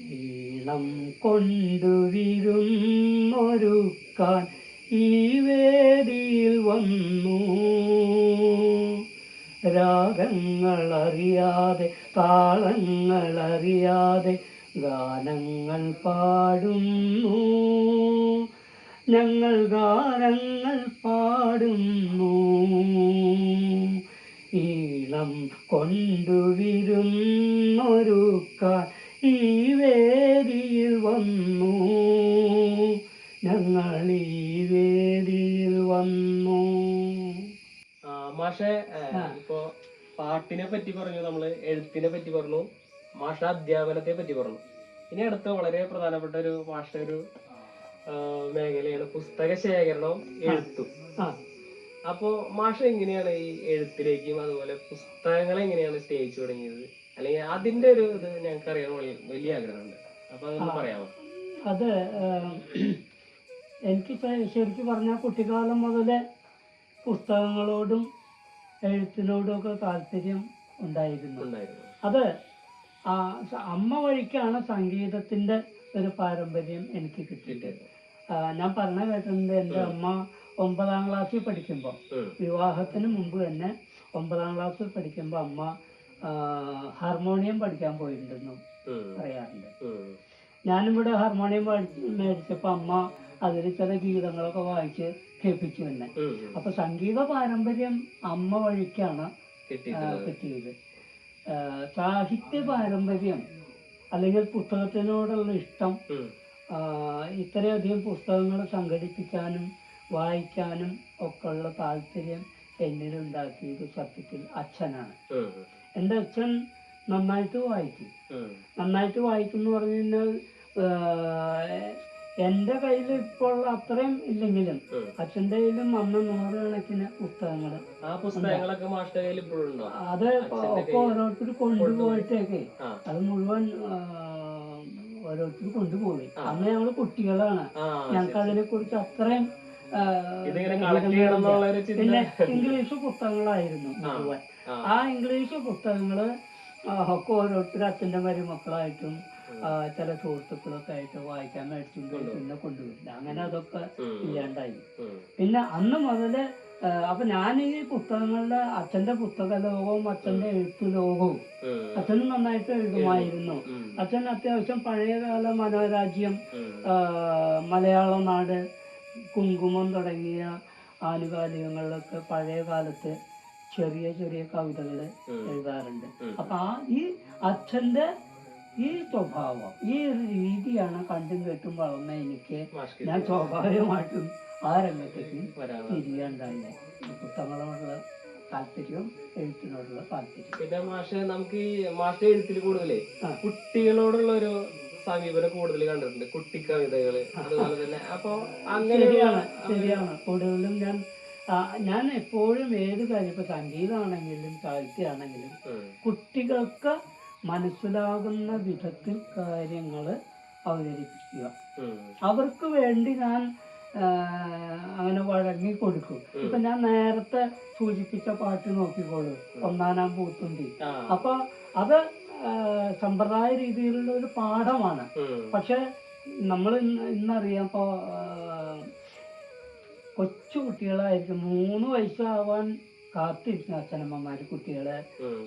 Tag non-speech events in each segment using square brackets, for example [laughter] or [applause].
ഈണം കൊണ്ടുവിരുന്നൊരുക്കാൻ ഈ വേദിയിൽ വന്നു. രാഗങ്ങളറിയാതെ താളങ്ങളറിയാതെ ഗാനങ്ങൾ പാടുന്നു. ഞങ്ങൾ ഗാനങ്ങൾ പാടുന്നു. ഈളം കൊണ്ടുവിരുന്നൊരുക്കാൻ ഈ വേദിയിൽ വന്നു. ഞങ്ങൾ ഈ വേദിയിൽ വന്നു. ആ, മാഷെ ഇപ്പോ പാട്ടിനെ പറ്റി പറഞ്ഞു നമ്മൾ എഴുത്തിനെ പറ്റി പറഞ്ഞു മാഷ അധ്യാപനത്തെ പറ്റി പറഞ്ഞു. ഇനി അടുത്ത വളരെ പ്രധാനപ്പെട്ട ഒരു മാഷ ഒരു മേഖലയാണ് പുസ്തക ശേഖരണവും എഴുത്തും. അപ്പോ മാഷ എങ്ങനെയാണ് ഈ എഴുത്തിലേക്കും അതുപോലെ പുസ്തകങ്ങൾ എങ്ങനെയാണ് സ്റ്റേജ് തുടങ്ങിയത്? അല്ലെങ്കിൽ അതിന്റെ ഒരു ഇത് ഞങ്ങൾക്ക് അറിയാൻ വലിയ- ആഗ്രഹമുണ്ട്. അപ്പൊ അതൊന്ന് പറയാമോ? അത് എനിക്ക് ശരിക്കും പറഞ്ഞാൽ കുട്ടിക്കാലം മുതലേ പുസ്തകങ്ങളോടും എഴുത്തിനോടും ഒക്കെ താല്പര്യം ഉണ്ടായിരുന്നു. അത് അമ്മ വഴിക്കാണ് സംഗീതത്തിന്റെ ഒരു പാരമ്പര്യം എനിക്ക് കിട്ടിയത്. ഞാൻ പറഞ്ഞ കേട്ടിട്ടുണ്ട് എന്റെ അമ്മ ഒമ്പതാം ക്ലാസ്സിൽ പഠിക്കുമ്പോൾ വിവാഹത്തിന് മുമ്പ് തന്നെ ഒമ്പതാം ക്ലാസ്സിൽ പഠിക്കുമ്പോൾ അമ്മ ഹാർമോണിയം പഠിക്കാൻ പോയിട്ടുണ്ടെന്നും. പറയാറുണ്ട് ഞാനും ഇവിടെ ഹാർമോണിയം മേടിച്ചപ്പോൾ അമ്മ അതിൽ ചില ഗീതങ്ങളൊക്കെ വായിച്ച് കേൾപ്പിച്ചു തന്നെ. അപ്പൊ സംഗീത പാരമ്പര്യം അമ്മ വഴിക്കാണ് കിട്ടിയത് സാഹിത്യ പാരമ്പര്യം അല്ലെങ്കിൽ പുസ്തകത്തിനോടുള്ള ഇഷ്ടം. ഇത്രയധികം പുസ്തകങ്ങൾ സംഘടിപ്പിക്കാനും വായിക്കാനും ഒക്കെയുള്ള താല്പര്യം എന്നിലുണ്ടാക്കിയത് സത്യത്തിൽ അച്ഛനാണ്. എന്റെ അച്ഛൻ നന്നായിട്ട് വായിക്കും. നന്നായിട്ട് വായിക്കും എന്ന് പറഞ്ഞു കഴിഞ്ഞാൽ എന്റെ കയ്യിൽ ഇപ്പോൾ അത്രയും ഇല്ലെങ്കിലും. അച്ഛന്റെ കയ്യിലും അമ്മ നൂറുകണക്കിന് പുസ്തകങ്ങൾ അത് ഒക്കെ ഓരോരുത്തർ കൊണ്ടുപോയിട്ടേക്ക്. അത് മുഴുവൻ ഓരോരുത്തർ കൊണ്ടുപോയി. അന്ന് ഞങ്ങൾ കുട്ടികളാണ് ഞങ്ങൾക്ക് അതിനെ കുറിച്ച് അത്രയും പിന്നെ ഇംഗ്ലീഷ് പുസ്തകങ്ങളായിരുന്നു മുഴുവൻ ആ. ഇംഗ്ലീഷ് പുസ്തകങ്ങൾ ആ, ഒക്കെ ഓരോരുത്തർ അച്ഛന്റെ മരുമക്കളായിട്ടും ചില സുഹൃത്തുക്കളൊക്കെ ആയിട്ട് വായിക്കാൻ മേടിച്ചുകൊണ്ട് കൊണ്ടുപോകും. പിന്നെ കൊണ്ടുവരില്ല അങ്ങനെ അതൊക്കെ ഇല്ലാണ്ടായി. പിന്നെ അന്ന് മുതൽ അപ്പൊ ഞാൻ ഈ പുസ്തകങ്ങളുടെ അച്ഛന്റെ പുസ്തക ലോകവും അച്ഛന്റെ എഴുത്തു ലോകവും അച്ഛൻ നന്നായിട്ട് എഴുതുമായിരുന്നു. അച്ഛൻ അത്യാവശ്യം പഴയകാല മനോരാജ്യം മലയാള നാട് കുങ്കുമം തുടങ്ങിയ ആനുകാലികങ്ങളിലൊക്കെ പഴയ കാലത്ത് ചെറിയ ചെറിയ കവിതകൾ. എഴുതാറുണ്ട്. അപ്പൊ ആ ഈ അച്ഛന്റെ ഈ സ്വഭാവം ഈ ഒരു രീതിയാണ് കണ്ടും കേട്ടും വളർന്ന എനിക്ക് ഞാൻ സ്വാഭാവികമായിട്ടും ആ രംഗത്തേക്ക് തിരിയാണ്ടായില്ല. പുസ്തകങ്ങളോടുള്ള താല്പര്യവും എഴുത്തിനോടുള്ള താല്പര്യം പിന്നെ മാഷെ നമുക്ക് ഈ മാഷ എഴുത്തിൽ കൂടുതലേ ആ. കുട്ടികളോടുള്ള ഒരു സമീപനം കൂടുതൽ കണ്ടിട്ടുണ്ട്. കുട്ടിക്കവിതകൾ അതുപോലെ തന്നെ. അപ്പൊ അങ്ങനെയാണ് ശരിയാണ്. കൂടുതലും ഞാൻ ഞാൻ എപ്പോഴും ഏത് കാര്യം ഇപ്പൊ സംഗീതമാണെങ്കിലും സാഹിത്യമാണെങ്കിലും കുട്ടികൾക്ക് മനസ്സിലാകുന്ന വിധത്തിൽ കാര്യങ്ങൾ അവതരിപ്പിക്കുക. അവർക്ക് വേണ്ടി ഞാൻ അങ്ങനെ വഴങ്ങി കൊടുക്കും ഇപ്പൊ ഞാൻ നേരത്തെ സൂചിപ്പിച്ച പാട്ട് നോക്കിക്കോളൂ. ഒന്നാനാം പൂത്തുണ്ടി. അപ്പൊ അത് സമ്പ്രദായ രീതിയിലുള്ള ഒരു പാഠമാണ്. പക്ഷെ നമ്മൾ ഇന്ന് ഇന്നറിയാം ഇപ്പോ ആ, കൊച്ചു കുട്ടികളായിരിക്കും. മൂന്ന് വയസ്സാവാൻ കാത്തിരിക്കുന്ന അച്ഛനമ്മമാര് കുട്ടികളെ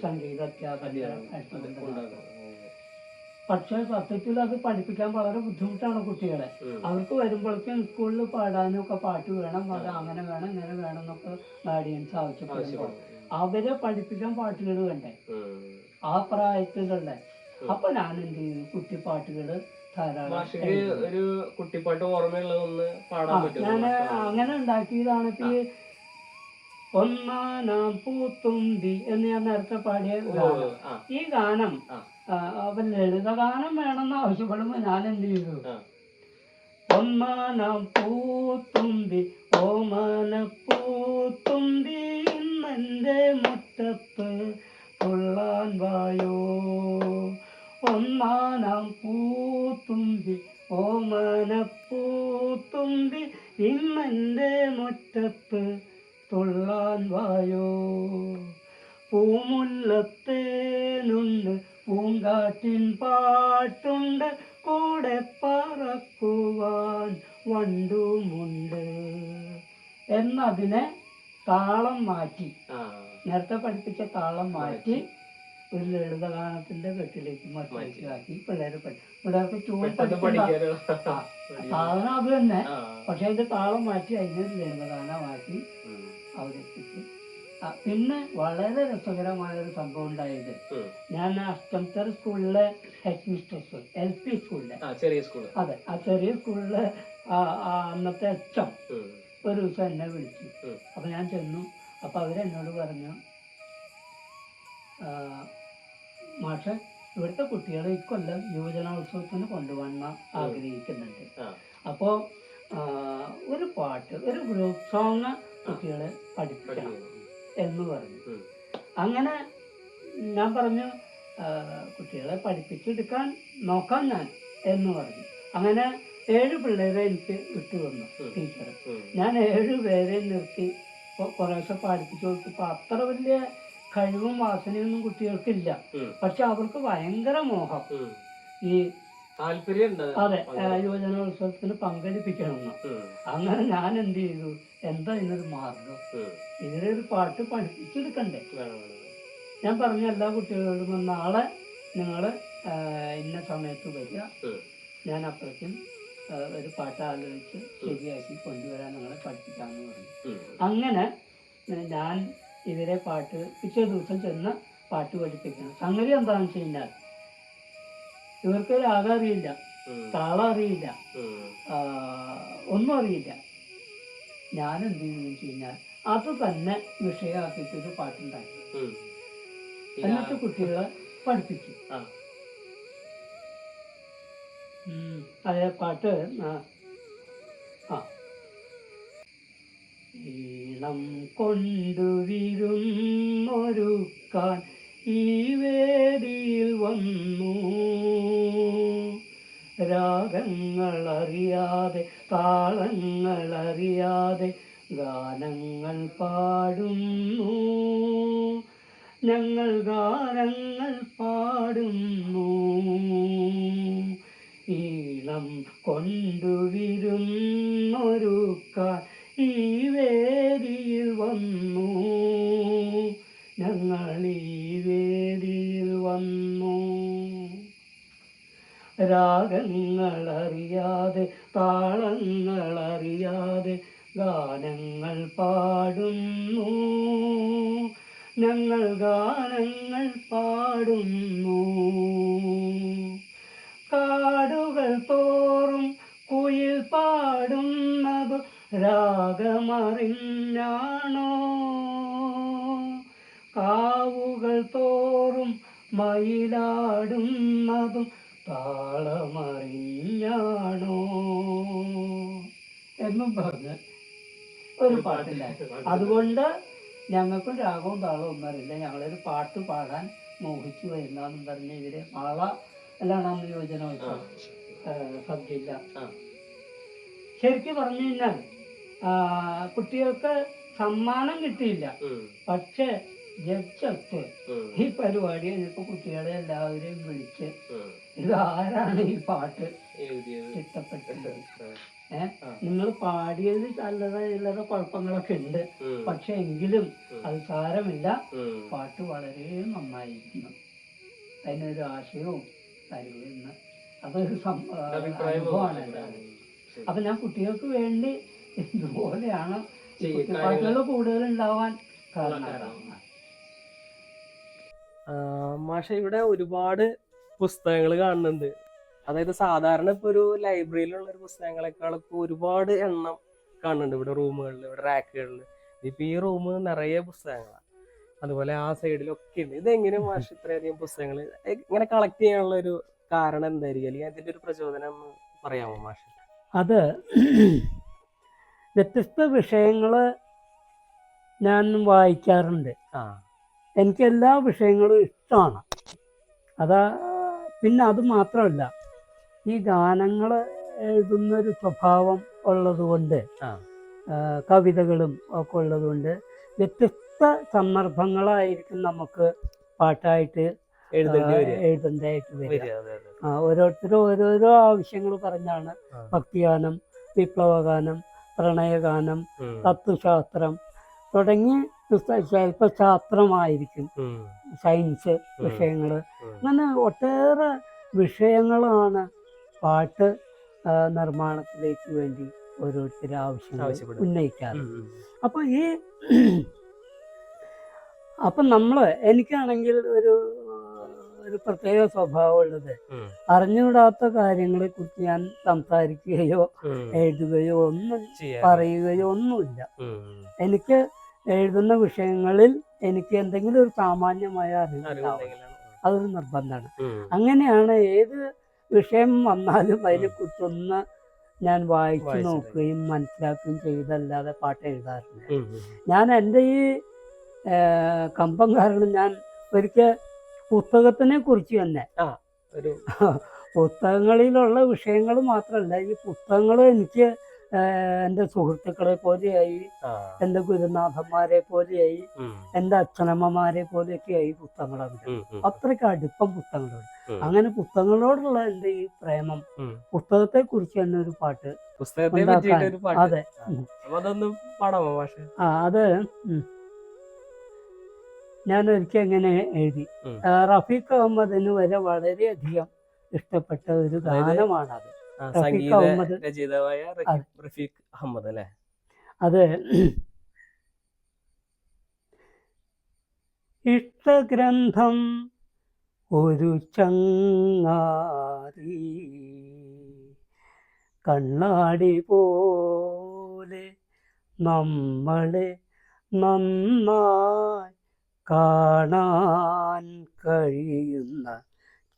സംഗീത കൊണ്ടുവരുന്നത്. പക്ഷെ സത്യത്തിൽ അത് പഠിപ്പിക്കാൻ വളരെ ബുദ്ധിമുട്ടാണ് കുട്ടികളെ. അവർക്ക് വരുമ്പോഴേക്കും സ്കൂളിൽ പാടാനും ഒക്കെ പാട്ട് വേണം അത് അങ്ങനെ വേണം ഇങ്ങനെ വേണം എന്നൊക്കെ ഗാർഡിയൻസ് ആവശ്യപ്പെടുമ്പോൾ അവരെ പഠിപ്പിക്കാൻ പാട്ടുകൾ വേണ്ടേ? ആ പ്രായത്തിലുള്ള. അപ്പൊ ഞാൻ എന്ത് ചെയ്തു കുട്ടിപ്പാട്ടുകൾ ധാരാളം മാഷിക്ക് ഒരു കുട്ടിപ്പാട്ട് ഓർമ്മയുള്ളതൊന്ന് പാടാൻ പറ്റും ഞാൻ അങ്ങനെ ഉണ്ടാക്കിയതാണ് ഇപ്പൊ ഈ ഒന്നാനാം പൂത്തുമ്പി എന്ന് ഞാൻ നേരത്തെ പാടിയ ഗാനം. ഈ ഗാനം അപ്പൊ ലളിത ഗാനം വേണമെന്ന് ആവശ്യപ്പെടുമ്പോ ഞാൻ എന്ത് ചെയ്തു ഒന്നാനാം പൂത്തുമ്പി ഓമാന പൂത്തുമ്പി ഇന്നെന്റെ മുറ്റത്ത് കൊള്ളാൻ വായോ. ഒന്നാനാം പൂത്തുമ്പി ഓമനപ്പൂത്തുമ്പി ഇമ്മന്റെ മുറ്റത്ത് തുള്ളാൻ വായോ? പൂമുല്ലത്തേനുണ്ട് പൂങ്കാറ്റിൻ പാട്ടുണ്ട് കൂടെ പറക്കുവാൻ വണ്ടുമുണ്ട്. എന്നതിനെ താളം മാറ്റി. നേരത്തെ പഠിപ്പിച്ച താളം മാറ്റി. ഒരു ലളിതഗാനത്തിന്റെ കെട്ടിലേക്ക് മത്സരിച്ചാക്കി പിള്ളേരെ പിള്ളേർക്ക് ട്യൂൺ സാധനം അത് തന്നെ. പക്ഷെ അതിന്റെ താളം മാറ്റി അതിനൊരു ലളിതഗാനമാക്കി ഗാനമാക്കി അവതരിപ്പിച്ചു. പിന്നെ വളരെ രസകരമായ ഒരു സംഭവം ഉണ്ടായത്. ഞാൻ അഷ്ടംതർ സ്കൂളിലെ ഹെഡ് മിസ്ട്രസ് എൽ പി സ്കൂളിലെ. അതെ ആ ചെറിയ സ്കൂളിലെ അന്നത്തെ അച്ഛൻ ഒരു ദിവസം എന്നെ വിളിച്ചു. അപ്പൊ ഞാൻ ചെന്നു. അപ്പൊ അവരെന്നോട് പറഞ്ഞു മാഷെ ഇവിടുത്തെ കുട്ടികളെ ഇക്കൊല്ലം യുവജനോത്സവത്തിന് കൊണ്ടുപോകണം ആഗ്രഹിക്കുന്നുണ്ട്. അപ്പോ അപ്പോൾ ഒരു പാട്ട് ഒരു ഗ്രൂപ്പ് സോങ് കുട്ടികളെ പഠിപ്പിക്കണം എന്ന് പറഞ്ഞു. അങ്ങനെ ഞാൻ പറഞ്ഞു കുട്ടികളെ പഠിപ്പിച്ചെടുക്കാൻ നോക്കാം ഞാൻ എന്ന് പറഞ്ഞു. അങ്ങനെ ഏഴ് പിള്ളേരെ എനിക്ക് വിട്ടു വന്നു. ടീച്ചർ ഞാൻ ഏഴ് പേരെ നിർത്തി കുറേശ്ശെ പഠിപ്പിച്ചു കൊടുത്തപ്പോൾ അത്ര വലിയ കഴിവും വാസനയൊന്നും കുട്ടികൾക്കില്ല. പക്ഷെ അവർക്ക് ഭയങ്കര മോഹം. ഈ താല്പര്യം അതെ യുവജനോത്സവത്തിന് പങ്കെടുപ്പിക്കണമെന്ന്. അങ്ങനെ ഞാൻ എന്ത് ചെയ്തു? എന്താ ഇതിനൊരു മാർഗം? ഇതിനെ ഇതിനൊരു പാട്ട് പഠിപ്പിച്ചെടുക്കണ്ടേ. ഞാൻ പറഞ്ഞ എല്ലാ കുട്ടികളോടും നാളെ നിങ്ങൾ ഇന്ന സമയത്ത് വരിക. ഞാൻ അപ്പുറത്തും ഒരു പാട്ട് ആലോചിച്ച് ശരിയാക്കി കൊണ്ടുവരാൻ നിങ്ങളെ പഠിപ്പിക്കാമെന്ന് പറഞ്ഞു. അങ്ങനെ ഞാൻ ഇവരെ പാട്ട് പിറ്റേ ദിവസം ചെന്ന് പാട്ട് പഠിപ്പിക്കണം. സംഗതി എന്താണെന്ന് വെച്ച് കഴിഞ്ഞാൽ ഇവർക്ക് രാഗം അറിയില്ല താളം അറിയില്ല ഒന്നും അറിയില്ല. ഞാൻ എന്ത് ചെയ്യുന്നു വെച്ച് കഴിഞ്ഞാൽ അത് തന്നെ വിഷയമാക്കിയിട്ടൊരു പാട്ടുണ്ടാക്കി. എന്നിട്ട് കുട്ടികളെ പഠിപ്പിച്ചു. അതേ പാട്ട് ആ. ആ കൊണ്ടു കൊണ്ടുവിരുന്നൊരുക്കാൻ ഈ വേദിയിൽ വന്നു. രാഗങ്ങളറിയാതെ താളങ്ങളറിയാതെ ഗാനങ്ങൾ പാടുന്നു. ഞങ്ങൾ ഗാനങ്ങൾ പാടുന്നു. ഈളം കൊണ്ടുവിരുന്നൊരുക്കാൻ ഈ വേദിയിൽ വന്നു. ഞങ്ങൾ ഈ വേദിയിൽ വന്നു. രാഗങ്ങളറിയാതെ താളങ്ങളറിയാതെ ഗാനങ്ങൾ പാടുന്നു. ഞങ്ങൾ ഗാനങ്ങൾ പാടുന്നു. കാടുകൾ തോറും കുയിൽ പാടുന്നത് രാഗമറിഞ്ഞാണോ? കാവുകൾ തോറും മയിലാടുന്നതും താളമറിഞ്ഞാണോ? എന്നും പറഞ്ഞ് ഒരു പാട്ടില്ല. അതുകൊണ്ട് ഞങ്ങൾക്കും രാഗവും താളവും ഒന്നും അറിയില്ല. ഞങ്ങളൊരു പാട്ട് പാടാൻ മോഹിച്ചു വരുന്നതെന്നും പറഞ്ഞ് ഇവർ മാള എല്ലാണ് അന്ന് യോജന സദ്യയില്ല. ശരിക്കും പറഞ്ഞു കഴിഞ്ഞാൽ കുട്ടികൾക്ക് സമ്മാനം കിട്ടിയില്ല. പക്ഷെ ജഡ്ജൊക്കെ ഈ പരിപാടി കഴിഞ്ഞപ്പോ കുട്ടികളെ എല്ലാവരെയും വിളിച്ച് ഇത് ആരാണ് ഈ പാട്ട് ഇഷ്ടപ്പെട്ടത്? ഏഹ് നിങ്ങൾ പാടിയത് അല്ലറ ചില്ലറ കുഴപ്പങ്ങളൊക്കെ ഉണ്ട്. പക്ഷെ എങ്കിലും അത് സാരമില്ല പാട്ട് വളരെ നന്നായിരിക്കുന്നു. അതിനൊരു ആശയവും തരുമെന്ന്. അതൊരു അനുഭവമാണ്. അപ്പൊ ഞാൻ കുട്ടികൾക്ക് വേണ്ടി ഇതുപോലെയാണ് കൂടുതൽ ഉണ്ടാവാൻ കാരണം കാരണം. മാഷ ഇവിടെ ഒരുപാട് പുസ്തകങ്ങൾ കാണുന്നുണ്ട്. അതായത് സാധാരണ ഇപ്പൊ ഒരു ലൈബ്രറിയിലുള്ള ഒരു പുസ്തകങ്ങളെക്കാളൊക്കെ ഒരുപാട് എണ്ണം കാണുന്നുണ്ട് ഇവിടെ റൂമുകളിൽ ഇവിടെ റാക്കുകളിൽ ഇപ്പൊ ഈ റൂം നിറയെ പുസ്തകങ്ങളാണ് അതുപോലെ ആ സൈഡിലൊക്കെ ഉണ്ട്. ഇതെങ്ങനെ മാഷ് ഇത്രയധികം പുസ്തകങ്ങൾ ഇങ്ങനെ കളക്ട് ചെയ്യാനുള്ള ഒരു കാരണം എന്തായിരിക്കും? അല്ലെങ്കിൽ അതിന്റെ ഒരു പ്രചോദനം പറയാമോ മാഷ്? അത് വ്യത്യസ്ത വിഷയങ്ങൾ ഞാൻ വായിക്കാറുണ്ട്. എനിക്ക് എല്ലാ വിഷയങ്ങളും ഇഷ്ടമാണ്. അതാ പിന്നെ അത് മാത്രമല്ല ഈ ഗാനങ്ങൾ എഴുതുന്നൊരു സ്വഭാവം ഉള്ളതുകൊണ്ട് കവിതകളും ഒക്കെ ഉള്ളതുകൊണ്ട് വ്യത്യസ്ത സന്ദർഭങ്ങളായിരിക്കും നമുക്ക് പാട്ടായിട്ട് വരിക. എഴുതേണ്ടതായിട്ട് വരിക. ഓരോരുത്തരും ഓരോരോ ആവശ്യങ്ങൾ പറഞ്ഞാണ് ഭക്തിഗാനം വിപ്ലവഗാനം പ്രണയഗാനം. തത്വശാസ്ത്രം തുടങ്ങി ചിലപ്പോൾ ശാസ്ത്രമായിരിക്കും സയൻസ്. വിഷയങ്ങൾ. അങ്ങനെ ഒട്ടേറെ വിഷയങ്ങളാണ് പാട്ട് നിർമ്മാണത്തിലേക്ക് വേണ്ടി ഓരോരുത്തർ ആവശ്യങ്ങൾ. ഉന്നയിക്കാറ് ഉം. ഉം. അപ്പൊ ഈ അപ്പൊ നമ്മൾ എനിക്കാണെങ്കിൽ ഒരു ഒരു പ്രത്യേക സ്വഭാവമുള്ളത്. അറിഞ്ഞുകൂടാത്ത കാര്യങ്ങളെ കുറിച്ച് ഞാൻ സംസാരിക്കുകയോ. എഴുതുകയോ ഒന്നും. പറയുകയോ ഒന്നുമില്ല. എനിക്ക് എഴുതുന്ന വിഷയങ്ങളിൽ എനിക്ക് എന്തെങ്കിലും ഒരു സാമാന്യമായ അറിവുണ്ടാവും അതൊരു നിർബന്ധമാണ്. അങ്ങനെയാണ് ഏത് വിഷയം വന്നാലും അതിനെ കുറിച്ചൊന്ന് ഞാൻ വായിച്ചു നോക്കുകയും മനസ്സിലാക്കുകയും ചെയ്തല്ലാതെ പാട്ട് എഴുതാറില്ല. ഞാൻ എന്റെ ഈ കമ്പം കാരണം ഞാൻ ഒരിക്കൽ പുസ്തകത്തിനെ കുറിച്ച് തന്നെ ഒരു [laughs] പുസ്തകങ്ങളിലുള്ള വിഷയങ്ങൾ മാത്രമല്ല ഈ പുസ്തകങ്ങൾ എനിക്ക് എന്റെ എന്റെ സുഹൃത്തുക്കളെ പോലെയായി എന്റെ എന്റെ ഗുരുനാഥന്മാരെ പോലെയായി എന്റെ എന്റെ അച്ഛനമ്മമാരെ പോലെയൊക്കെയായി പുസ്തകങ്ങളുണ്ട്. അത്രയ്ക്ക് അടുപ്പം പുസ്തകങ്ങളോട് അങ്ങനെ പുസ്തകങ്ങളോടുള്ള എന്റെ ഈ പ്രേമം പുസ്തകത്തെ കുറിച്ച് തന്നെ ഒരു പാട്ട് അതെ. അത്. ഞാൻ ഒരിക്കൽ എങ്ങനെ എഴുതി റഫീഖ് അഹമ്മദിന് വരെ വളരെയധികം ഇഷ്ടപ്പെട്ട ഒരു ഗാനമാണത്. റഫീഖ് അഹമ്മദ് രചയിതാവായ റഫീഖ് അഹമ്മദ് അല്ലെ? അത്. ഇഷ്ടഗ്രന്ഥം ഒരു ചങ്ങാതി കണ്ണാടി പോലെ നമ്മളെ നന്നായി കാണാൻ കഴിയുന്ന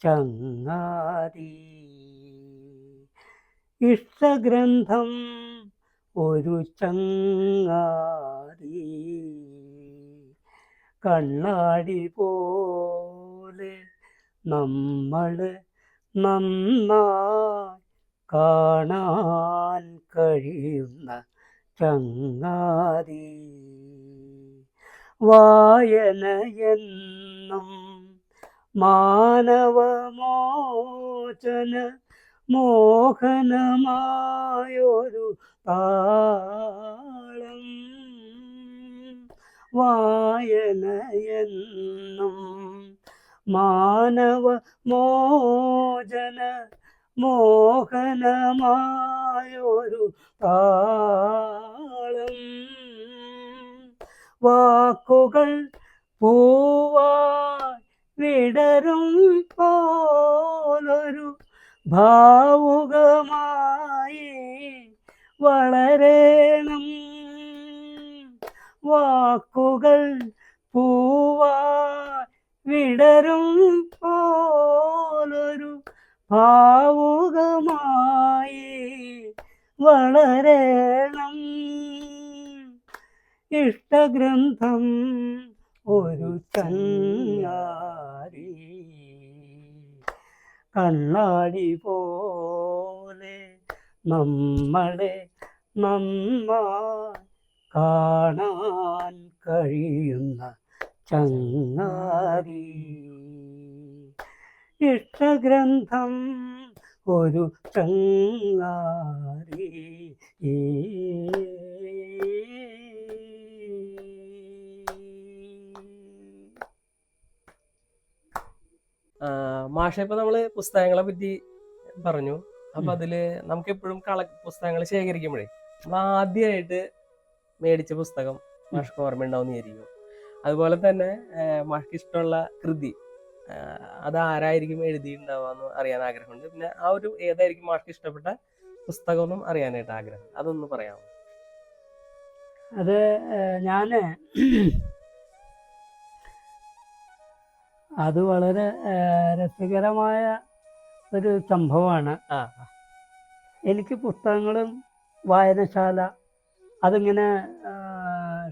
ചങ്ങാതി. ഇഷ്ടഗ്രന്ഥം ഒരു ചങ്ങാതി. കണ്ണാടി പോലെ നമ്മൾ നന്നായി കാണാൻ കഴിയുന്ന ചങ്ങാതി. വായനയെന്നും മാനവമോചന മോഹനമായൊരു താളം. വായനയെന്നും മാനവ മോചന മോഹനമായൊരു താളം. വാക്കുകൾ പൂവായി വിടരും പോലൊരു ഭാവുകമായി വളരണം. വാക്കുകൾ പൂവായി വിടരും പോലൊരു ഭാവുകമായി വളരണം. ഇഷ്ടഗ്രന്ഥം ഒരു ചങ്ങാരി കണ്ണാടി പോലെ നമ്മളെ നമ്മ കാണാൻ കഴിയുന്ന ചങ്ങാരി. ഇഷ്ടഗ്രന്ഥം ഒരു ചങ്ങാരി. മാഷ ഇപ്പൊ നമ്മൾ പുസ്തകങ്ങളെ പറ്റി പറഞ്ഞു. അപ്പൊ അതിൽ നമുക്ക് എപ്പോഴും കള പുസ്തകങ്ങൾ ശേഖരിക്കുമ്പോഴേ നമ്മൾ ആദ്യമായിട്ട് മേടിച്ച പുസ്തകം മാഷ്ക്ക് ഓർമ്മ ഉണ്ടാവുന്ന വിചാരിക്കും. അതുപോലെ തന്നെ മാഷക്ക് ഇഷ്ടമുള്ള കൃതി അത് ആരായിരിക്കും എഴുതിയിട്ടുണ്ടാവാന്ന് അറിയാൻ ആഗ്രഹമുണ്ട്. പിന്നെ ആ ഒരു ഏതായിരിക്കും മാഷ്ക്ക് ഇഷ്ടപ്പെട്ട പുസ്തകം എന്നും അറിയാനായിട്ട് ആഗ്രഹം. അതൊന്ന് പറയാമോ? അത് ഞാൻ അത് വളരെ രസകരമായ ഒരു സംഭവമാണ്. എനിക്ക് പുസ്തകങ്ങളും വായനശാല അതിങ്ങനെ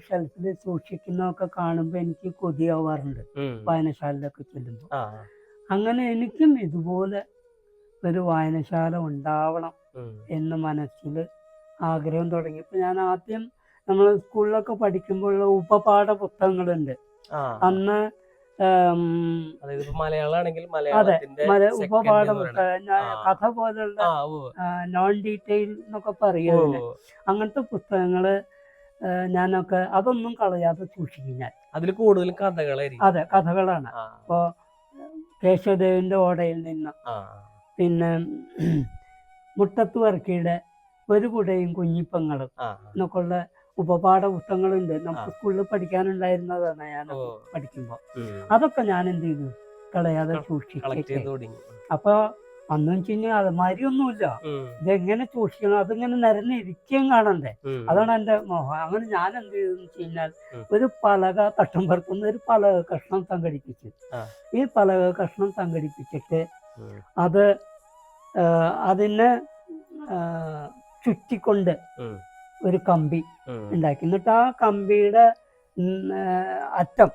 ഷെൽഫിൽ സൂക്ഷിക്കുന്നതൊക്കെ കാണുമ്പോൾ എനിക്ക് കൊതിയാവാറുണ്ട്. വായനശാലയിലൊക്കെ ചെല്ലുമ്പോൾ അങ്ങനെ എനിക്കും ഇതുപോലെ ഒരു വായനശാല ഉണ്ടാവണം എന്ന് മനസ്സിൽ ആഗ്രഹം തുടങ്ങി. ഇപ്പൊ ഞാൻ ആദ്യം നമ്മൾ സ്കൂളിലൊക്കെ പഠിക്കുമ്പോഴുള്ള ഉപപാഠ പുസ്തകങ്ങളുണ്ട് അന്ന് ഉപപാഠ. കഥ പോലുള്ള നോൺ ഡീറ്റെയിൽ എന്നൊക്കെ പറയുന്നത് അങ്ങനത്തെ പുസ്തകങ്ങൾ ഞാനൊക്കെ അതൊന്നും കളയാതെ സൂക്ഷിക്കും ഞാൻ. അതിൽ കൂടുതലും കഥകളായിരിക്കും. അതെ കഥകളാണ്. ഇപ്പോ കേശവദേവന്റെ ഓടയിൽ നിന്ന് പിന്നെ മുട്ടത്ത് വർക്കിയുടെ ഒരു കുടയും കുഞ്ഞിപ്പങ്ങളും എന്നൊക്കെയുള്ള എന്നൊക്കെ ഉള്ള ഉപപാഠ പുസ്തകങ്ങളുണ്ട് നമുക്ക് സ്കൂളിൽ പഠിക്കാനുണ്ടായിരുന്നതാണ് ഞാൻ പഠിക്കുമ്പോൾ. അതൊക്കെ ഞാൻ എന്ത് ചെയ്തു കളയാതെ സൂക്ഷിച്ചു ചെയ്ത് അപ്പൊ അന്ന് വെച്ച് കഴിഞ്ഞാൽ അലമാരിയൊന്നുമില്ല. ഒന്നുമില്ല ഇതെങ്ങനെ സൂക്ഷിക്കണം? അതിങ്ങനെ നിരന്നിരിക്കുകയും കാണണ്ടേ? അതാണ് എന്റെ മോഹം. അങ്ങനെ ഞാൻ എന്ത് ചെയ്തെന്ന് വെച്ച് കഴിഞ്ഞാൽ ഒരു പലക തട്ടം പറക്കുന്ന ഒരു പലക കഷ്ണം സംഘടിപ്പിച്ചു. ഈ പലക കഷ്ണം സംഘടിപ്പിച്ചിട്ട് അത് അതിനെ ചുറ്റിക്കൊണ്ട്. ഒരു കമ്പി. ഉണ്ടാക്കി എന്നിട്ട് ആ കമ്പിയുടെ അറ്റം.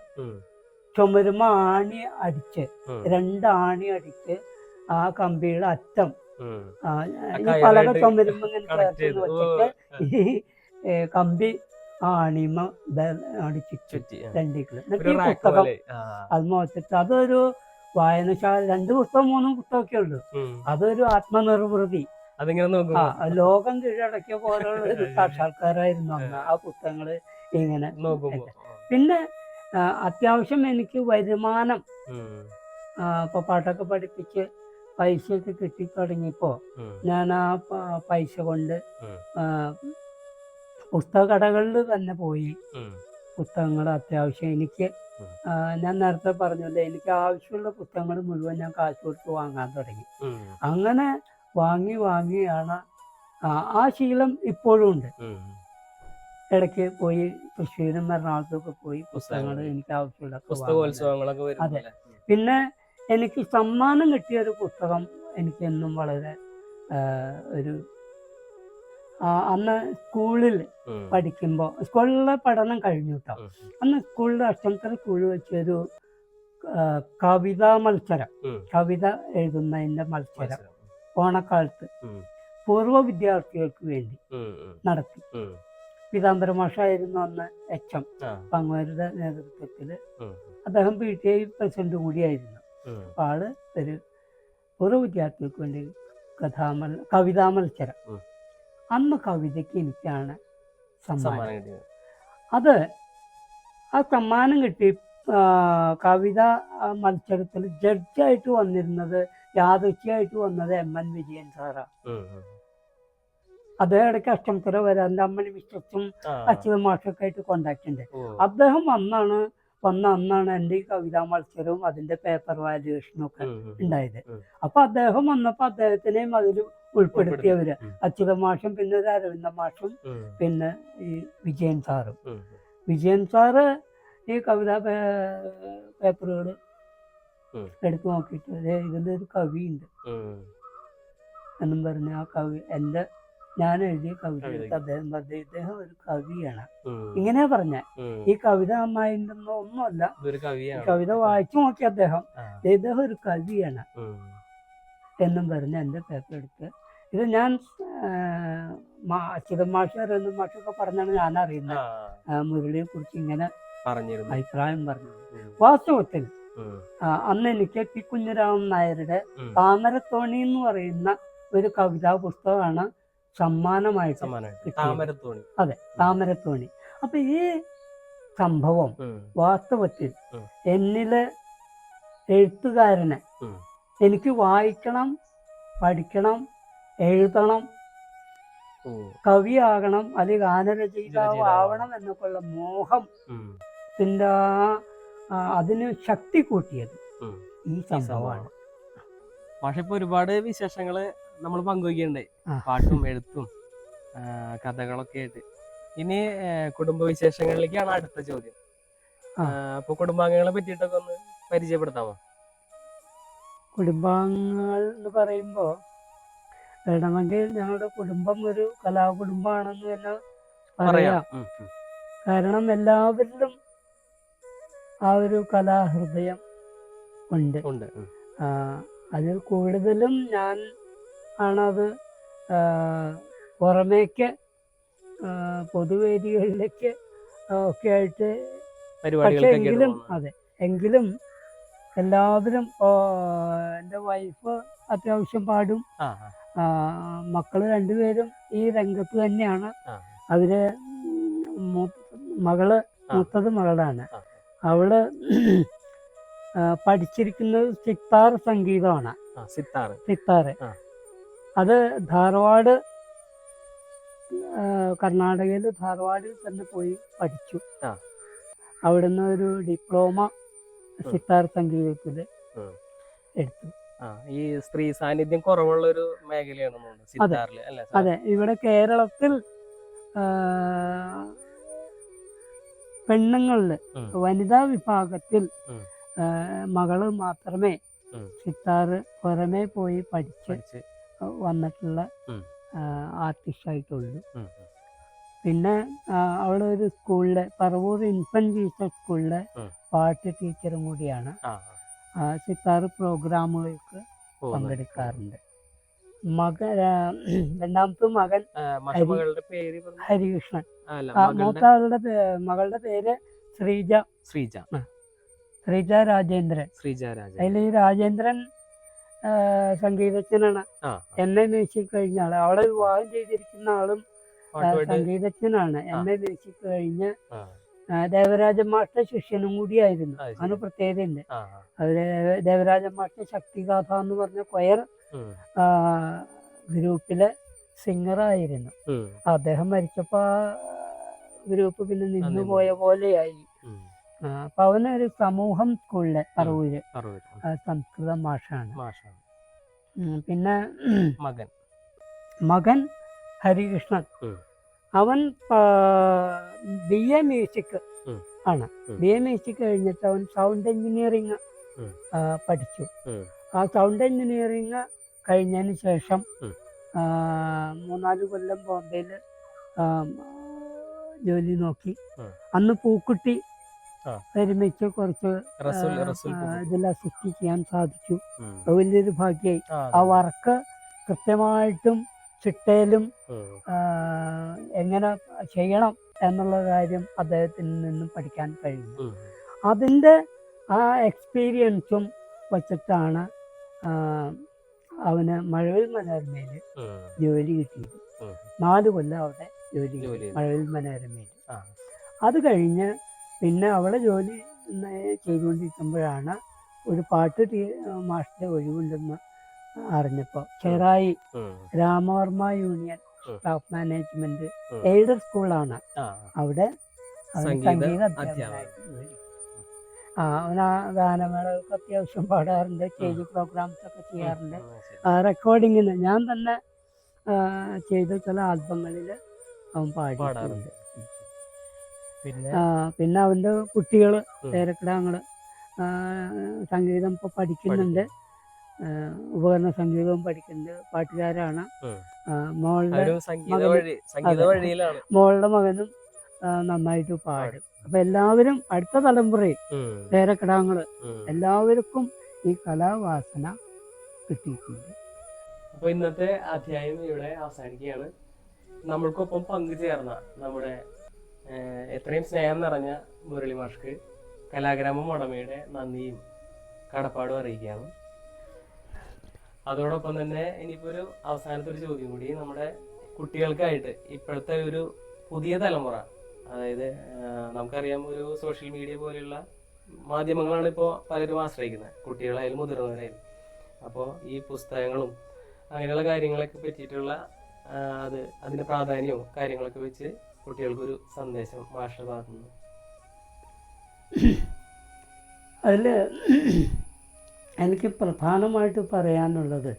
ചുമരുമ ആണി അടിച്ച്. രണ്ട് ആണി അടിച്ച് ആ കമ്പിയുടെ അറ്റം പലക ചുമരുമ്പോ. വെച്ചിട്ട് ഈ കമ്പി ആണിമ അടിച്ചു ചുറ്റി. എന്നിട്ട് ഈ പുസ്തകം അത് വെച്ചിട്ട് അതൊരു വായനശാല രണ്ട് പുസ്തകം മൂന്നും പുസ്തകമൊക്കെ ഉണ്ട്. അതൊരു ആത്മനിർവൃതി അതിങ്ങനെ ആ നോക്കുമ്പോ ലോകം കീഴടക്കിയ പോലുള്ള ഒരു [laughs] സാക്ഷാത്കാരമായിരുന്നു അന്ന് ആ പുസ്തകങ്ങൾ ഇങ്ങനെ നോക്കുമ്പോ പിന്നെ അത്യാവശ്യം എനിക്ക് വരുമാനം. ആ, ഇപ്പൊ പാട്ടൊക്കെ പഠിപ്പിച്ച് പൈസയൊക്കെ കിട്ടി തുടങ്ങിയപ്പോ ഞാൻ ആ പൈസ കൊണ്ട്. പുസ്തക കടകളിൽ തന്നെ പോയി. പുസ്തകങ്ങൾ അത്യാവശ്യം എനിക്ക് ഞാൻ നേരത്തെ പറഞ്ഞല്ലേ എനിക്ക് ആവശ്യമുള്ള പുസ്തകങ്ങൾ മുഴുവൻ ഞാൻ കാശ് കൊടുത്ത് വാങ്ങാൻ തുടങ്ങി. അങ്ങനെ വാങ്ങി വാങ്ങിയാണ് ആ, ആ ശീലം ഇപ്പോഴും ഉണ്ട് ഇടയ്ക്ക് പോയി തൃശ്ശൂരും എറണാകുളത്തൊക്കെ പോയി പുസ്തകങ്ങൾ. എനിക്ക് ആവശ്യമുള്ള അതെ. പിന്നെ എനിക്ക് സമ്മാനം കിട്ടിയ ഒരു പുസ്തകം എനിക്ക് എന്നും വളരെ ഒരു അന്ന് സ്കൂളിൽ. പഠിക്കുമ്പോൾ സ്കൂളിലെ പഠനം കഴിഞ്ഞു കേട്ടോ അന്ന് സ്കൂളിലെ അഷ്ടമത്തര സ്കൂളിൽ വെച്ചൊരു കവിതാ മത്സരം. കവിത എഴുതുന്നതിന്റെ മത്സരം. ഓണക്കാലത്ത് പൂർവ വിദ്യാർത്ഥികൾക്ക് വേണ്ടി. നടത്തി. പീതാംബര മാഷായിരുന്നു അന്ന് എച്ച് എം ആ. നേതൃത്വത്തിൽ. നേതൃത്വത്തിൽ അദ്ദേഹം പി ടി ഐ പ്രസിഡന്റ് കൂടിയായിരുന്നു. അപ്പൊ ആൾ ഒരു പൂർവ വിദ്യാർത്ഥികൾക്ക് വേണ്ടി കഥാമൽ കവിതാ മത്സരം. അന്ന് കവിതയ്ക്ക് എനിക്കാണ് സമ്മാനം. അത് ആ സമ്മാനം കിട്ടി കവിത മത്സരത്തിൽ ജഡ്ജായിട്ട് വന്നിരുന്നത് യാദൃച്ഛ്യമായിട്ട് വന്നത് എം എൻ വിജയൻ സാറാണ്. അദ്ദേഹം ഇടയ്ക്ക് അഷ്ടമത്തര വരാൻ എന്റെ അമ്മന് വിശ്വസും. അച്യുത മാഷൊക്കെ ആയിട്ട് കോണ്ടാക്ട് ഉണ്ട്. അദ്ദേഹം വന്നാണ് വന്ന അന്നാണ് എന്റെ ഈ കവിതാ മത്സരവും അതിന്റെ പേപ്പർ വാല്യുവേഷനും ഒക്കെ. ഉണ്ടായത് അപ്പൊ അദ്ദേഹം വന്നപ്പോ അദ്ദേഹത്തിനെയും അതിൽ ഉൾപ്പെടുത്തിയവര്. അച്യുത മാഷും പിന്നെ ഒരു അരവിന്ദ മാഷും പിന്നെ ഈ വിജയൻ സാറും വിജയൻ സാറ് ഈ കവിതാ പേപ്പറുകൾ. എടുത്തു നോക്കിയിട്ട് അതെ ഇതിന്റെ ഒരു കവിയുണ്ട്. എന്നും പറഞ്ഞ് ആ കവി എന്റെ ഞാൻ എഴുതിയ കവിത. അദ്ദേഹം പറഞ്ഞു ഇദ്ദേഹം ഒരു കവിയാണ്. ഇങ്ങനെ പറഞ്ഞ. ഈ കവിത നന്നായിട്ടുണ്ടോ ഒന്നുമല്ല. കവിത വായിച്ചു നോക്കി അദ്ദേഹം. ഇദ്ദേഹം ഒരു കവിയാണ്. എന്നും പറഞ്ഞ് എന്റെ പേപ്പർ എടുത്ത്. ഇത് ഞാൻ അച്യുതൻ മാഷ് എന്നും മാഷൊക്കെ പറഞ്ഞാണ് ഞാൻ അറിയുന്നത് മുരളിയെ കുറിച്ച് ഇങ്ങനെ അഭിപ്രായം പറഞ്ഞത്. വാസ്തവത്തിൽ അന്ന് എനിക്ക് പി കുഞ്ഞിരാമൻ നായരുടെ. താമരത്തോണി എന്ന് പറയുന്ന ഒരു കവിതാ പുസ്തകമാണ് സമ്മാനമായി സമ്മാനമായിട്ട്. താമരത്തോണി അതെ താമരത്തോണി അപ്പൊ ഈ സംഭവം. വാസ്തവത്തിൽ എന്നിലെ എഴുത്തുകാരനെ എനിക്ക് വായിക്കണം പഠിക്കണം എഴുതണം. കവിയാകണം അല്ലെങ്കിൽ ഗാനരചയിതാവ് രചയിതാവ് ആവണം എന്നൊക്കെയുള്ള. ആ ആ, അതിന് ശക്തി കൂട്ടിയത് ഈ സംഭവമാണ്. പക്ഷെ ഇപ്പൊ ഒരുപാട് വിശേഷങ്ങൾ നമ്മൾ പങ്കുവയ്ക്കുന്നുണ്ട് പാട്ടും എഴുത്തും കഥകളൊക്കെ ആയിട്ട്. ഇനി കുടുംബവിശേഷങ്ങളിലേക്കാണ് കുടുംബ വിശേഷങ്ങളിലേക്കാണ് അടുത്ത ചോദ്യം. അപ്പൊ കുടുംബാംഗങ്ങളെ പറ്റിയിട്ടൊക്കെ ഒന്ന് പരിചയപ്പെടുത്താമോ? കുടുംബാംഗങ്ങൾ എന്ന് പറയുമ്പോ വേണമെങ്കിൽ ഞങ്ങളുടെ കുടുംബം ഒരു കലാകുടുംബമാണെന്ന് തന്നെ പറയാം. കാരണം എല്ലാവരിലും ആ ഒരു കലാഹൃദയം ഉണ്ട്. ഉണ്ട്. അതിൽ കൂടുതലും ഞാൻ ആണത് പുറമേക്ക് പൊതുവേദികളിലേക്ക് ഒക്കെ ആയിട്ട് പക്ഷെ എങ്കിലും അതെ എങ്കിലും എല്ലാവരും എന്റെ വൈഫ് അത്യാവശ്യം പാടും. മക്കൾ മക്കൾ രണ്ടുപേരും ഈ രംഗത്ത് തന്നെയാണ്. അവർ മകൾ മൂത്തത് മകളാണ്. ആ, പഠിച്ചിരിക്കുന്നത് സിത്താർ സംഗീതമാണ്. സിത്താറ് അത് ധാർവാഡ് കർണാടകയിൽ ധാർവാഡിൽ തന്നെ പോയി പഠിച്ചു. അവിടുന്ന് ഒരു ഡിപ്ലോമ സിത്താർ സംഗീതത്തിൽ. എടുത്തു. ഈ സ്ത്രീ സാന്നിധ്യം കുറവുള്ള ഒരു മേഖലയാണ് അതെ. ഇവിടെ കേരളത്തിൽ പെണ്ണുങ്ങളിൽ വനിതാ വിഭാഗത്തിൽ. മകൾ മാത്രമേ. സിത്താറ് പുറമേ പോയി പഠിച്ച് വന്നിട്ടുള്ള. ആർട്ടിസ്റ്റ് ആയിട്ടുള്ളൂ. പിന്നെ ഒരു സ്കൂളിലെ പറവൂർ ഇൻഫന്റ് ജീസസ് സ്കൂളിലെ. പാട്ട് ടീച്ചറും കൂടിയാണ് സിത്താറ് പ്രോഗ്രാമുകൾക്ക്. പങ്കെടുക്കാറുണ്ട് മകൻ രണ്ടാമത്തെ മകൻ ഹരികൃഷ്ണൻ. മൂത്താളുടെ മകളുടെ പേര് ശ്രീജ. ശ്രീജ. ശ്രീജ രാജേന്ദ്രൻ. ശ്രീജ രാജ അതിൽ ഈ രാജേന്ദ്രൻ സംഗീതജ്ഞനാണ്. എന്നെ മ്യൂസിക് കഴിഞ്ഞ ആൾ അവളെ വിവാഹം ചെയ്തിരിക്കുന്ന ആളും സംഗീതജ്ഞനാണ്. എന്നെ മ്യൂസിക് കഴിഞ്ഞ് ദേവരാജ മാഷ്ട ശിഷ്യനും കൂടിയായിരുന്നു. അതിന് പ്രത്യേകതയുണ്ട് അവർ ദേവരാജ മാഷ്ട ശക്തിഗാഥ എന്ന് പറഞ്ഞ കൊയർ ഗ്രൂപ്പിലെ സിംഗറായിരുന്നു ആയിരുന്നു. അദ്ദേഹം മരിച്ചപ്പോ ആ ഗ്രൂപ്പ് പിന്നെ നിന്നു. പോയ പോലെയായി. അപ്പൊ അവനൊരു സമൂഹം സ്കൂളിലെ പറവൂര്. സംസ്കൃത മാഷാണ്. പിന്നെ [clears throat] മകൻ. മകൻ ഹരികൃഷ്ണൻ. അവൻ ബി എ മ്യൂസിക് ആണ്. ബി എ മ്യൂസിക് കഴിഞ്ഞിട്ട് അവൻ സൗണ്ട് എഞ്ചിനീയറിങ് പഠിച്ചു. ആ സൗണ്ട് എഞ്ചിനീയറിങ് കഴിഞ്ഞതിന് ശേഷം മൂന്നാൽ കൊല്ലം ബോംബെയിൽ ജോലി നോക്കി. അന്ന് പൂക്കുട്ടി ഒരുമിച്ച് കുറച്ച്. ഇതിൽ അസിസ്റ്റ് ചെയ്യാൻ സാധിച്ചു. വലിയൊരു ഭാഗ്യമായി ആ, വർക്ക് കൃത്യമായിട്ടും ചിട്ടയിലും എങ്ങനെ ചെയ്യണം എന്നുള്ള കാര്യം അദ്ദേഹത്തിൽ നിന്നും പഠിക്കാൻ കഴിഞ്ഞു. അതിന്റെ ആ എക്സ്പീരിയൻസും വച്ചിട്ടാണ് അവന് മഴവിൽ മനോരമയിൽ. ജോലി കിട്ടിയിരുന്നു. നാല് കൊല്ലം അവിടെ ജോലി. മഴവിൽ മനോരമയിൽ. അത് കഴിഞ്ഞ് പിന്നെ അവളെ ജോലി ചെയ്തുകൊണ്ടിരിക്കുമ്പോഴാണ് ഒരു പാട്ട് മാഷിന്റെ ഒഴിവുണ്ടെന്ന് അറിഞ്ഞപ്പോൾ Cherai. Ramavarma union. Staff management. Aided സ്കൂളാണ് അവിടെ സംഗീത. അധ്യാപകനായിട്ട്. ആ അവന് ആ ഗാനമേളകൾക്ക് അത്യാവശ്യം പാടാറുണ്ട് സ്റ്റേജ് പ്രോഗ്രാംസ് ഒക്കെ ചെയ്യാറുണ്ട്. ആ റെക്കോർഡിങ്ങിന് ഞാൻ തന്നെ ചെയ്ത ചില ആൽബങ്ങളിൽ അവൻ പാടിയിട്ടുണ്ട്. പിന്നെ? അവന്റെ കുട്ടികൾ. പേരക്കിടാങ്ങൾ സംഗീതം ഇപ്പോൾ പഠിക്കുന്നുണ്ട്. ഉപകരണ സംഗീതവും പഠിക്കുന്നുണ്ട്. പാട്ടുകാരാണ്. മോളുടെ മോളുടെ മകനും നന്നായിട്ട് പാടും. അപ്പൊ എല്ലാവരും അടുത്ത തലമുറയിൽ. പേരക്കിടാങ്ങൾ എല്ലാവർക്കും ഈ കലാവാസന കിട്ടിയിട്ടുണ്ട്. അപ്പൊ ഇന്നത്തെ അധ്യായം ഇവിടെ അവസാനിക്കുകയാണ്. നമ്മൾക്കൊപ്പം പങ്കുചേർന്ന നമ്മുടെ എത്രയും സ്നേഹം നിറഞ്ഞ മുരളി മാഷ്ക്ക് കലാഗ്രാമം ഉടമയുടെ നന്ദിയും കടപ്പാടും അറിയിക്കുകയാണ്. അതോടൊപ്പം തന്നെ ഇനിയിപ്പോ ഒരു അവസാനത്തെ ഒരു ചോദ്യം കൂടി നമ്മുടെ കുട്ടികൾക്കായിട്ട് ഇപ്പോഴത്തെ ഒരു പുതിയ തലമുറ അതായത് നമുക്കറിയാം ഒരു സോഷ്യൽ മീഡിയ പോലെയുള്ള മാധ്യമങ്ങളാണ് ഇപ്പോൾ പലരും ആശ്രയിക്കുന്നത്. കുട്ടികളായാലും മുതിർന്നവരായാലും. അപ്പോൾ ഈ പുസ്തകങ്ങളും അങ്ങനെയുള്ള കാര്യങ്ങളൊക്കെ പറ്റിയിട്ടുള്ള അത് അതിന്റെ പ്രാധാന്യവും കാര്യങ്ങളൊക്കെ വെച്ച് കുട്ടികൾക്കൊരു സന്ദേശം ഭാഷ ഭാഗത്തുനിന്ന് അതിൽ എനിക്ക് പ്രധാനമായിട്ട് പറയാനുള്ളത്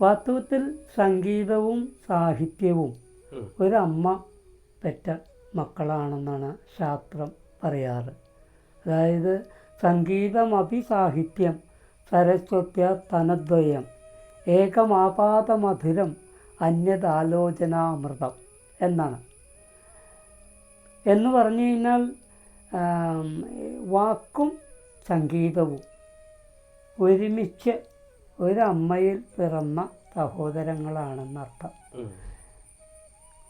വാസ്തവത്തിൽ സംഗീതവും സാഹിത്യവും. ഒരമ്മ പെറ്റ മക്കളാണെന്നാണ് ശാസ്ത്രം പറയാറ്. അതായത് സംഗീതം സാഹിത്യം സരസ്വത്യ തനദ്വയം ഏകമാപാതമധുരം അന്യതാലോചനാമൃതം എന്നാണ്. എന്ന് പറഞ്ഞു കഴിഞ്ഞാൽ വാക്കും സംഗീതവും ഒരുമിച്ച് ഒരമ്മയിൽ പിറന്ന സഹോദരങ്ങളാണെന്നർത്ഥം.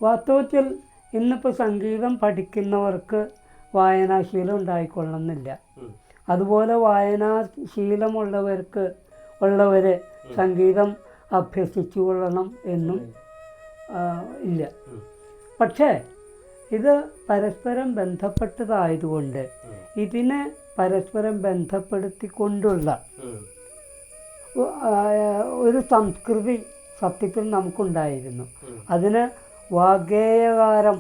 വാസ്തവത്തിൽ ഇന്നിപ്പോൾ സംഗീതം പഠിക്കുന്നവർക്ക് വായനാശീലം ഉണ്ടായിക്കൊള്ളുന്നില്ല ഉം. അതുപോലെ വായനാശീലമുള്ളവർക്ക് ഉള്ളവരെ സംഗീതം അഭ്യസിച്ചു കൊള്ളണം എന്നും ഇല്ല. പക്ഷേ ഇത് പരസ്പരം ബന്ധപ്പെട്ടതായതുകൊണ്ട് ഇതിനെ പരസ്പരം ബന്ധപ്പെടുത്തിക്കൊണ്ടുള്ള ഒരു സംസ്കൃതി സത്യത്തിൽ നമുക്കുണ്ടായിരുന്നു. അതിന് വാഗേയകാരം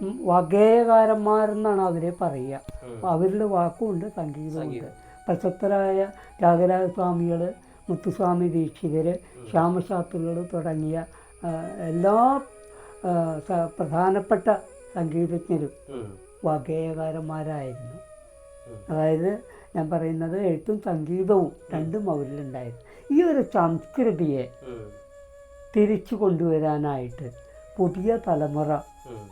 ഉം, വാഗേയകാരന്മാരെന്നാണ് അവരെ പറയുക. അവരുടെ വാക്കുമുണ്ട് സംഗീതമുണ്ട് സംഗീതം. പ്രശസ്തരായ ത്യാഗരാജ സ്വാമികൾ മുത്തുസ്വാമി ദീക്ഷിതർ ശ്യാമശാസ്ത്രികൾ തുടങ്ങിയ എല്ലാ പ്രധാനപ്പെട്ട സംഗീതജ്ഞരും ഉം. വാഗേയകാരന്മാരായിരുന്നു അതായത് ഞാൻ പറയുന്നത് എഴുത്തും സംഗീതവും രണ്ടും അവരിലുണ്ടായിരുന്നു ഈ ഒരു സംസ്കൃതിയെ. തിരിച്ചു കൊണ്ടുവരാനായിട്ട് പുതിയ തലമുറ.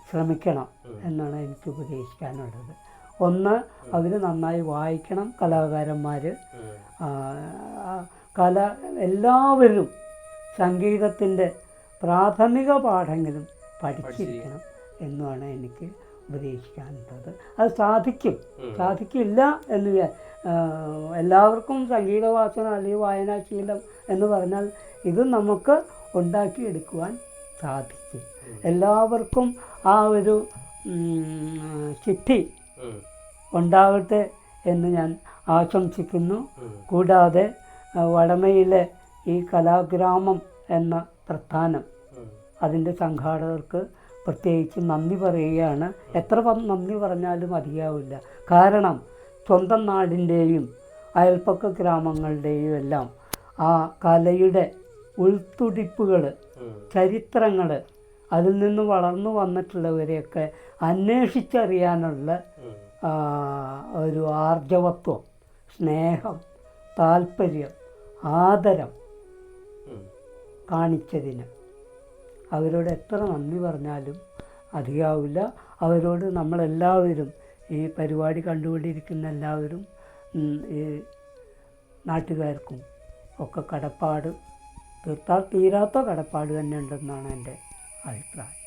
ശ്രമിക്കണം എന്നാണ് എനിക്ക് ഉപദേശിക്കാനുള്ളത്. ഒന്ന് അവർ നന്നായി വായിക്കണം കലാകാരന്മാർ കല എല്ലാവരും സംഗീതത്തിന്റെ പ്രാഥമിക പാഠങ്ങളും പഠിച്ചിരിക്കണം എന്നാണ് എനിക്ക് ഉപദേശിക്കാനുള്ളത്. അത് സാധിക്കും. സാധിക്കില്ല എന്ന് എല്ലാവർക്കും സംഗീത എല്ലാവർക്കും സംഗീതവാസന അല്ലെങ്കിൽ വായനാശീലം എന്ന് പറഞ്ഞാൽ ഇത് നമുക്ക് ഉണ്ടാക്കിയെടുക്കുവാൻ സാധിക്കും. എല്ലാവർക്കും ആ ഒരു ചിട്ടി ഉണ്ടാവട്ടെ എന്ന് ഞാൻ ആശംസിക്കുന്നു. കൂടാതെ വടമയിലെ ഈ കലാഗ്രാമം എന്ന പ്രസ്ഥാനം. അതിന്റെ സംഘാടകർക്ക് പ്രത്യേകിച്ച് നന്ദി പറയുകയാണ്. എത്ര നന്ദി പറഞ്ഞാലും മതിയാവില്ല കാരണം സ്വന്തം നാടിന്റെയും അയൽപ്പക്ക ഗ്രാമങ്ങളുടെയും എല്ലാം ആ കലയുടെ ഉൾത്തുടിപ്പുകൾ. ചരിത്രങ്ങൾ അതിൽ നിന്ന് വളർന്നു വന്നിട്ടുള്ളവരെയൊക്കെ അന്വേഷിച്ചറിയാനുള്ള. ഒരു ആർജവത്വം സ്നേഹം താല്പര്യം ആദരം. കാണിച്ചതിന് അവരോട് എത്ര നന്ദി പറഞ്ഞാലും അധികാവില്ല അവരോട് നമ്മളെല്ലാവരും ഈ പരിപാടി കണ്ടുകൊണ്ടിരിക്കുന്ന എല്ലാവരും ഈ നാട്ടുകാർക്കും ഒക്കെ കടപ്പാട് തീർത്താൽ തീരാത്ത കടപ്പാട് തന്നെ ഉണ്ടെന്നാണ് എന്റെ അഭിപ്രായം